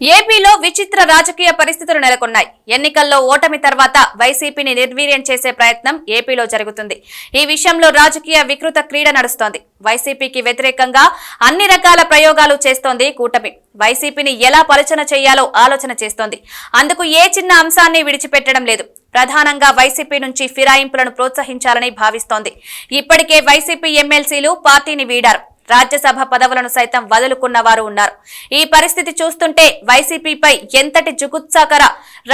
ఏపీలో విచిత్ర రాజకీయ పరిస్థితులు నెలకొన్నాయి. ఎన్నికల్లో ఓటమి తర్వాత వైసీపీని నిర్వీర్యం చేసే ప్రయత్నం ఏపీలో జరుగుతుంది. ఈ విషయంలో రాజకీయ వికృత క్రీడ నడుస్తోంది. వైసీపీకి వ్యతిరేకంగా అన్ని రకాల ప్రయోగాలు చేస్తోంది కూటమి. వైసీపీని ఎలా పలుచన చేయాలో ఆలోచన చేస్తోంది. అందుకు ఏ చిన్న అంశాన్ని విడిచిపెట్టడం లేదు. ప్రధానంగా వైసీపీ నుంచి ఫిరాయింపులను ప్రోత్సహించాలని భావిస్తోంది. ఇప్పటికే వైసీపీ ఎమ్మెల్సీలు పార్టీని వీడారు. రాజ్యసభ పదవులను సైతం వదులుకున్న వారు ఉన్నారు. ఈ పరిస్థితి చూస్తుంటే వైసీపీపై ఎంతటి జుగుత్సాకర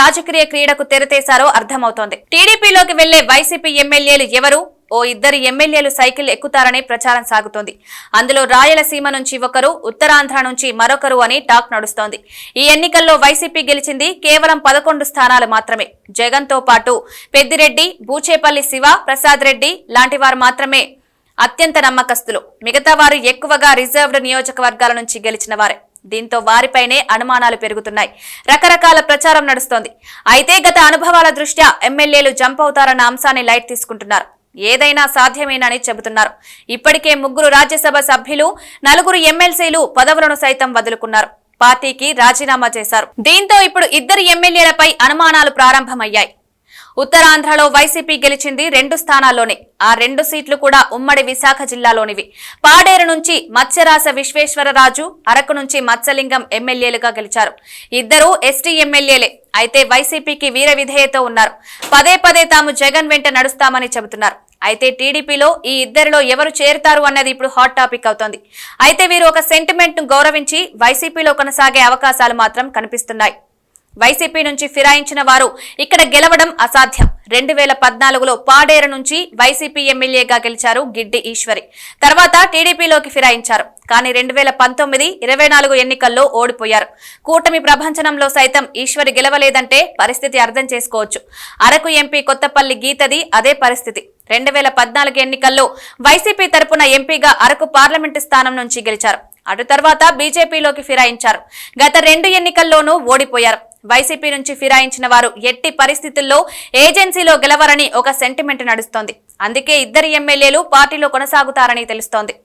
రాజకీయ క్రీడకు తెరతేశారో అర్థమవుతోంది. టీడీపీలోకి వెళ్ళే వైసీపీ ఎమ్మెల్యేలు ఎవరు? ఓ ఇద్దరు ఎమ్మెల్యేలు సైకిల్ ఎక్కుతారని ప్రచారం సాగుతోంది. అందులో రాయలసీమ నుంచి ఒకరు ఉత్తరాంధ్ర నుంచి మరొకరు అని టాక్ నడుస్తోంది. ఈ ఎన్నికల్లో వైసీపీ గెలిచింది కేవలం పదకొండు స్థానాలు మాత్రమే. జగన్తో పాటు పెద్దిరెడ్డి బూచేపల్లి శివ ప్రసాద్ రెడ్డి లాంటి వారు మాత్రమే అత్యంత నమ్మకస్తులు. మిగతా వారు ఎక్కువగా రిజర్వ్డ్ నియోజకవర్గాల నుంచి గెలిచిన వారే. దీంతో వారిపైనే అనుమానాలు పెరుగుతున్నాయి. రకరకాల ప్రచారం నడుస్తోంది. అయితే గత అనుభవాల దృష్ట్యా ఎమ్మెల్యేలు జంప్ అవుతారన్న అంశాన్ని లైట్ తీసుకుంటున్నారు. ఏదైనా సాధ్యమేనని చెబుతున్నారు. ఇప్పటికే ముగ్గురు రాజ్యసభ సభ్యులు నలుగురు ఎమ్మెల్సీలు పదవులను సైతం వదులుకున్నారు. పార్టీకి రాజీనామా చేశారు. దీంతో ఇప్పుడు ఇద్దరు ఎమ్మెల్యేలపై అనుమానాలు ప్రారంభమయ్యాయి. ఉత్తరాంధ్రలో వైసీపీ గెలిచింది రెండు స్థానాల్లోనే. ఆ రెండు సీట్లు కూడా ఉమ్మడి విశాఖ జిల్లాలోనివి. పాడేరు నుంచి మత్స్యరాస విశ్వేశ్వరరాజు అరకు నుంచి మత్స్యలింగం ఎమ్మెల్యేలుగా గెలిచారు. ఇద్దరూ ఎస్టీ ఎమ్మెల్యేలే. అయితే వైసీపీకి వీర విధేయతో ఉన్నారు. పదే పదే తాము జగన్ వెంట నడుస్తామని చెబుతున్నారు. అయితే టీడీపీలో ఈ ఇద్దరిలో ఎవరు చేరుతారు అన్నది ఇప్పుడు హాట్ టాపిక్ అవుతోంది. అయితే వీరు ఒక సెంటిమెంట్ను గౌరవించి వైసీపీలో కొనసాగే అవకాశాలు మాత్రం కనిపిస్తున్నాయి. వైసీపీ నుంచి ఫిరాయించిన వారు. ఇక్కడ గెలవడం అసాధ్యం. రెండు వేల పద్నాలుగులో పాడేరు నుంచి వైసీపీ ఎమ్మెల్యేగా గెలిచారు గిడ్డి ఈశ్వరి. తర్వాత టీడీపీలోకి ఫిరాయించారు. కానీ రెండు వేల పంతొమ్మిది ఇరవై నాలుగు ఎన్నికల్లో ఓడిపోయారు. కూటమి ప్రభంచనంలో సైతం ఈశ్వరి గెలవలేదంటే పరిస్థితి అర్థం చేసుకోవచ్చు. అరకు ఎంపీ కొత్తపల్లి గీతది అదే పరిస్థితి. రెండు వేల పద్నాలుగు ఎన్నికల్లో వైసీపీ తరపున ఎంపీగా అరకు పార్లమెంటు స్థానం నుంచి గెలిచారు. అటు తర్వాత బీజేపీలోకి ఫిరాయించారు. గత రెండు ఎన్నికల్లోనూ ఓడిపోయారు. వైసీపీ నుంచి ఫిరాయించిన వారు ఎట్టి పరిస్థితుల్లో ఏజెన్సీలో గెలవరని ఒక సెంటిమెంట్ నడుస్తోంది. అందుకే ఇద్దరు ఎమ్మెల్యేలు పార్టీలో కొనసాగుతారని తెలుస్తోంది.